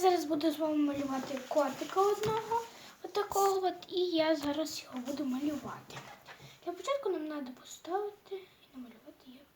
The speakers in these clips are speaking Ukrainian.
зараз буду з вами малювати котика одного, отакого от, і я зараз його буду малювати. Для початку нам треба поставити і намалювати як.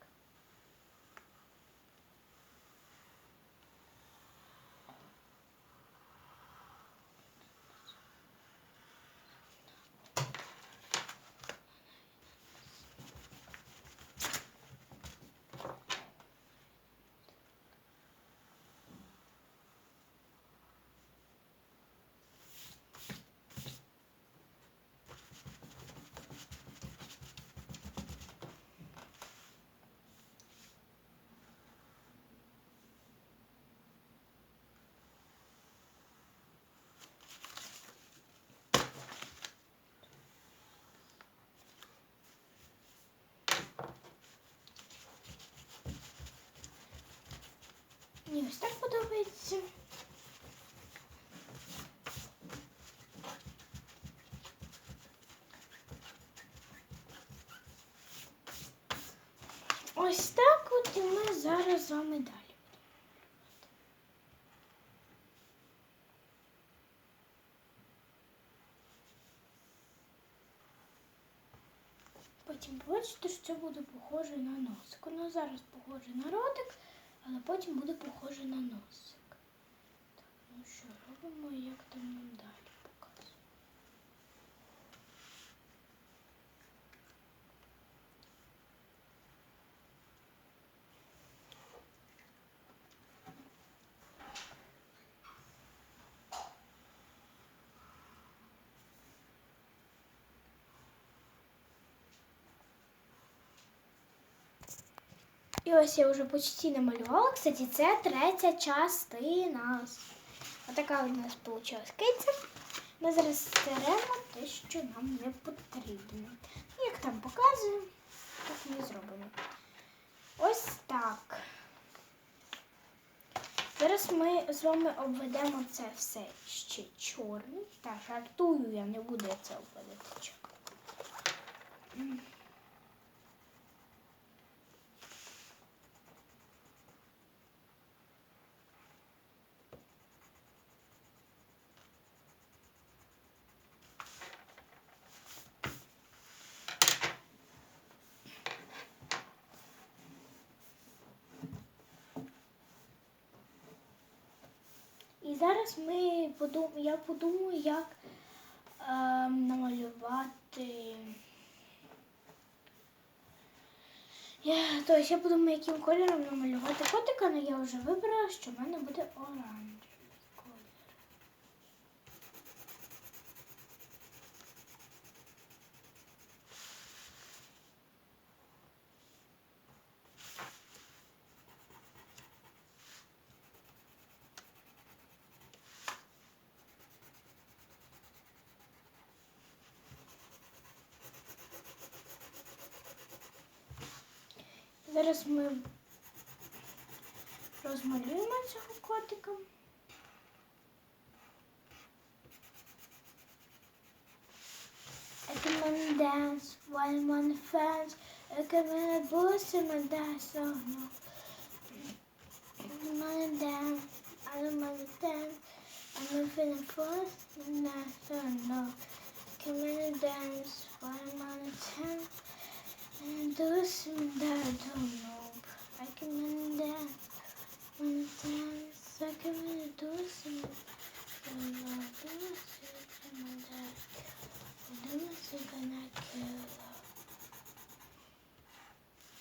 Мені ось так подобається. Ось так от і ми зараз з вами далі. Потім побачите, що це буде похоже на носик. Воно зараз похоже на ротик, але потім буде похоже на носик. Так, ну що, робимо, як там нам далі І ось я вже почти намалювала. Кстати, це третя частина. Отака у нас вийшла киця. Ми зараз стеремо те, що нам не потрібно. Як там показує, так ми зробимо. Ось так. Зараз ми з вами обведемо це все ще чорним. Так, жартую, я не буду це обводити чорним. І зараз ми подум... я подумаю, як е, намалювати. Я, тобто я подумаю, яким кольором намалювати котика, але я вже вибрала, що в мене буде оранжевий Зараз ми розмалюємо цього котика. I can wanna dance while I'm on the fence. I can wanna boost in my dance, oh no. I don't wanna dance, I don't wanna dance. I'm not feeling forced and that's oh no. I can wanna dance while I'm on the tent. And do some that